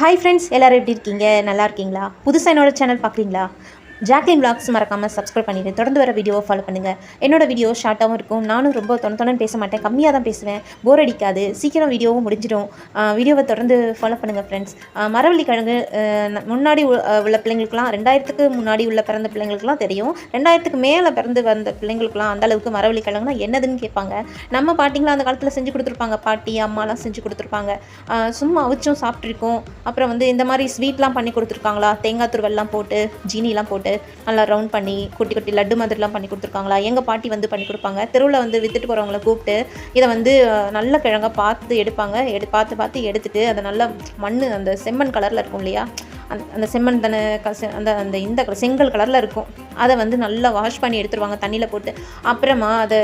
Hi friends எல்லோரும் எப்படி இருக்கீங்க? நல்லா இருக்கீங்களா? புதுசாக என்னோட சேனல் பார்க்குறீங்களா? ஜாக்லின் vlogs மறக்காமல் சப்ஸ்கிரைப் பண்ணிவிட்டு தொடர்ந்து வர வீடியோவை ஃபாலோ பண்ணுங்கள் என்னோட வீடியோ ஷார்ட்டாகவும் இருக்கும். நானும் ரொம்ப தொண பேச மாட்டேன். கம்மியாக தான் பேசுவேன். போர் அடிக்காது. சீக்கிரம் வீடியோவும் முடிஞ்சிடும். வீடியோவை தொடர்ந்து ஃபாலோ பண்ணுங்கள் ஃப்ரெண்ட்ஸ் மரவள்ளி கிழங்கு முன்னாடி உ- உள்ள பிள்ளைங்களுக்குலாம் ரெண்டாயிரத்துக்கு முன்னாடி உள்ள பிறந்த பிள்ளைங்களுக்குலாம் தெரியும். ரெண்டாயிரத்துக்கு மேலே பிறந்து வந்த பிள்ளைங்களுக்குலாம் அந்த அளவுக்கு மரவள்ளி கிழங்குனா என்னதுன்னு கேட்பாங்க. நம்ம பாட்டிங்களாம் அந்த காலத்தில் செஞ்சு கொடுத்துருப்பாங்க. பாட்டி அம்மாலாம் செஞ்சு கொடுத்துருப்பாங்க. சும்மா அவிச்சும் சாப்பிட்ருக்கோம் அப்புறம் வந்து இந்த மாதிரி ஸ்வீட்லாம் பண்ணி கொடுத்துருக்காங்களா? தேங்காய் துருவெல்லாம் போட்டு ஜீனிலாம் போட்டு. நல்லா ரவுண்ட் பண்ணி குட்டி குட்டி லட்டு மாதிரிலாம் பண்ணி கொடுத்துருக்காங்களா? எங்கள் பாட்டி வந்து பண்ணி கொடுப்பாங்க. தெருவில் வந்து வித்துட்டு போகிறவங்கள கூப்பிட்டு இதை வந்து நல்ல கிழங்கா பார்த்து எடுப்பாங்க. எடு பார்த்து பார்த்து எடுத்துட்டு அதை நல்லா மண் அந்த செம்மண் கலரில் இருக்கும் இல்லையா? அந்த அந்த செம்மண் தானே அந்த அந்த இந்த செங்கல் கலரில் இருக்கும். அதை வந்து நல்லா வாஷ் பண்ணி எடுத்துருவாங்க தண்ணியில் போட்டு. அப்புறமா அதை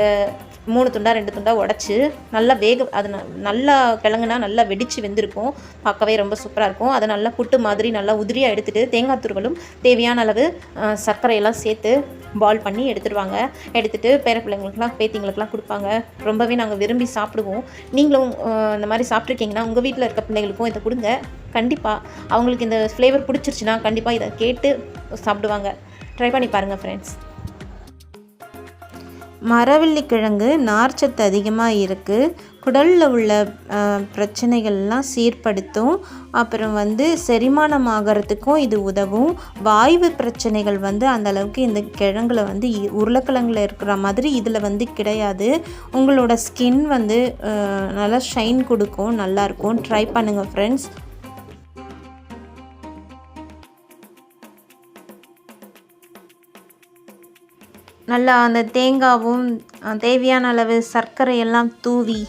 மூணு துண்டா ரெண்டு துண்டா உடச்சி நல்லா வேக அது ந- நல்லா கிழங்குனா நல்லா வெடித்து வெந்திருக்கும். பார்க்கவே ரொம்ப சூப்பராக இருக்கும். அதை நல்லா புட்டு மாதிரி நல்லா உதிரியாக எடுத்துகிட்டு தேங்காய் துருவலும் தேவையான அளவு சர்க்கரையெல்லாம் சேர்த்து பால் பண்ணி எடுத்துடுவாங்க எடுத்துகிட்டு பேர பிள்ளைங்களுக்குலாம் பேத்திங்களுக்குலாம் கொடுப்பாங்க. ரொம்பவே நாங்கள் விரும்பி சாப்பிடுவோம். நீங்களும் இந்த மாதிரி சாப்பிட்ருக்கீங்கன்னா உங்கள் வீட்டில் இருக்க பிள்ளைங்களுக்கும் இதை கொடுங்க. கண்டிப்பாக அவங்களுக்கு இந்த ஃப்ளேவர் பிடிச்சிருச்சுன்னா கண்டிப்பாக இதை கேட்டு சாப்பிடுவாங்க. ட்ரை பண்ணி பாருங்கள் ஃப்ரெண்ட்ஸ் மரவள்ளிக்கிழங்கு நார்ச்சத்து அதிகமாக இருக்குது குடலில் உள்ள பிரச்சனைகள்லாம் சீர்படுத்தும். அப்புறம் வந்து செரிமானம் ஆகிறதுக்கும் இது உதவும். வாய்வு பிரச்சனைகள் வந்து அந்த அளவுக்கு இந்த கிழங்குல வந்து இ- உருளைக்கிழங்குல இருக்கிற மாதிரி இதில் வந்து கிடையாது. உங்களோட ஸ்கின் வந்து நல்லா ஷைன் கொடுக்கும் நல்லாயிருக்கும் ட்ரை பண்ணுங்கள் ஃப்ரெண்ட்ஸ் நல்லா அந்த தேங்காவும் தேவையான அளவு சர்க்கரை எல்லாம் தூவி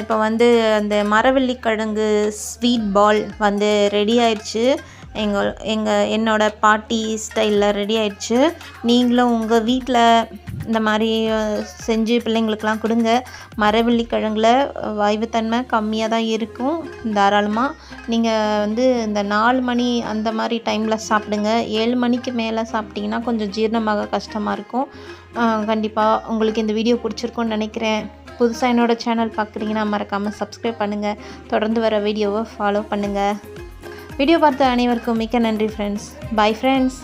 இப்போ வந்து அந்த மரவள்ளி கிழங்கு ஸ்வீட் பால் வந்து ரெடி ஆயிடுச்சு. எங்கள் எங்கள் என்னோடய பாட்டி ஸ்டைலில் ரெடி ஆயிடுச்சு. நீங்களும் உங்கள் வீட்டில் இந்த மாதிரி செஞ்சு பிள்ளைங்களுக்கெலாம் கொடுங்க. மரவள்ளி கிழங்குல வாய்வுத்தன்மை கம்மியாக தான் இருக்கும். தாராளமாக நீங்கள் வந்து இந்த நாலு மணி அந்த மாதிரி டைமில் சாப்பிடுங்க. ஏழு மணிக்கு மேலே சாப்பிட்டிங்கன்னா கொஞ்சம் ஜீரணமாக கஷ்டமாக இருக்கும். கண்டிப்பாக உங்களுக்கு இந்த வீடியோ பிடிச்சிருக்கும்னு நினைக்கிறேன். புதுசாக என்னோடய சேனல் பார்க்குறீங்கன்னா மறக்காமல் சப்ஸ்கிரைப் பண்ணுங்கள் தொடர்ந்து வர வீடியோவை ஃபாலோ பண்ணுங்கள் வீடியோ பார்த்த அனைவருக்கும் மிக்க நன்றி ஃப்ரெண்ட்ஸ் பை ஃப்ரெண்ட்ஸ்